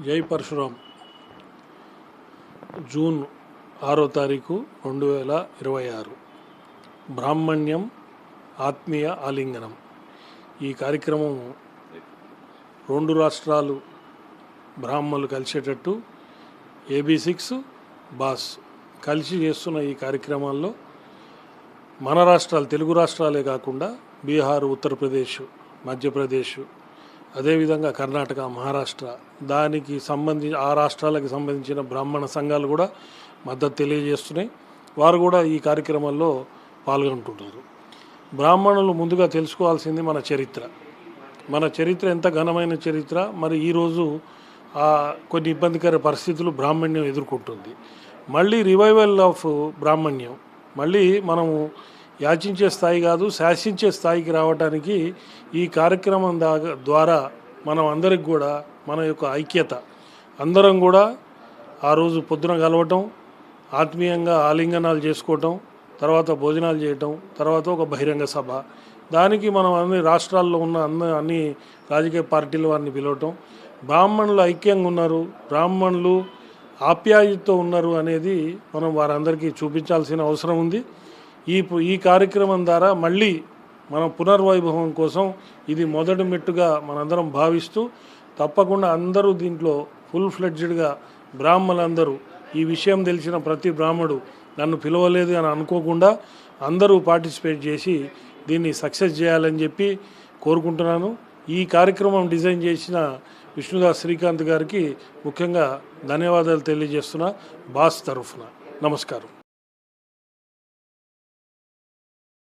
జై పరశురాం జూన్ ఆరో తారీఖు రెండు వేల ఇరవై ఆరు. బ్రాహ్మణ్యం ఆత్మీయ ఆలింగనం. ఈ కార్యక్రమం రెండు రాష్ట్రాలు బ్రాహ్మణులు కలిసేటట్టు ఏబీ సిక్స్ బాస్ కలిసి చేస్తున్న ఈ కార్యక్రమాల్లో మన రాష్ట్రాలు తెలుగు రాష్ట్రాలే కాకుండా బీహార్ ఉత్తరప్రదేశ్ మధ్యప్రదేశ్ అదేవిధంగా కర్ణాటక మహారాష్ట్ర దానికి సంబంధించి ఆ రాష్ట్రాలకు సంబంధించిన బ్రాహ్మణ సంఘాలు కూడా మద్దతు తెలియజేస్తున్నాయి. వారు కూడా ఈ కార్యక్రమాల్లో పాల్గొంటున్నారు బ్రాహ్మణులు ముందుగా తెలుసుకోవాల్సింది మన చరిత్ర. మన చరిత్ర ఎంత ఘనమైన చరిత్ర మరి ఈరోజు కొన్ని ఇబ్బందికర పరిస్థితులు బ్రాహ్మణ్యం ఎదుర్కొంటుంది. మళ్ళీ రివైవల్ ఆఫ్ బ్రాహ్మణ్యం మళ్ళీ మనము యాచించే స్థాయి కాదు శాసించే స్థాయికి రావడానికి ఈ కార్యక్రమం దా- ద్వారా మనం అందరికి కూడా మన యొక్క ఐక్యత. అందరం కూడా ఆ రోజు పొద్దున కలవటం ఆత్మీయంగా ఆలింగనాలు చేసుకోవటం తర్వాత భోజనాలు చేయటం తర్వాత ఒక బహిరంగ సభ. దానికి మనం అన్ని రాష్ట్రాల్లో ఉన్న అన్ని అన్ని రాజకీయ పార్టీలు వారిని పిలవటం. బ్రాహ్మణులు ఐక్యంగా ఉన్నారు బ్రాహ్మణులు ఆప్యాయతతో ఉన్నారు అనేది మనం వారందరికీ చూపించాల్సిన అవసరం ఉంది. ఈ ఈ కార్యక్రమం ద్వారా మళ్ళీ మన పునర్వైభవం కోసం ఇది మొదటి మెట్టుగా మనందరం భావిస్తూ తప్పకుండా అందరూ దీంట్లో ఫుల్ ఫ్లెడ్జ్డ్గా బ్రాహ్మలందరూ ఈ విషయం తెలిసిన ప్రతి బ్రాహ్మడు నన్ను పిలవలేదు అని అనుకోకుండా అందరూ పార్టిసిపేట్ చేసి దీన్ని సక్సెస్ చేయాలని చెప్పి కోరుకుంటున్నాను. ఈ కార్యక్రమం డిజైన్ చేసిన విష్ణుదాస్ శ్రీకాంత్ గారికి ముఖ్యంగా ధన్యవాదాలు తెలియజేస్తున్నా. బాస్ తరఫున నమస్కారం.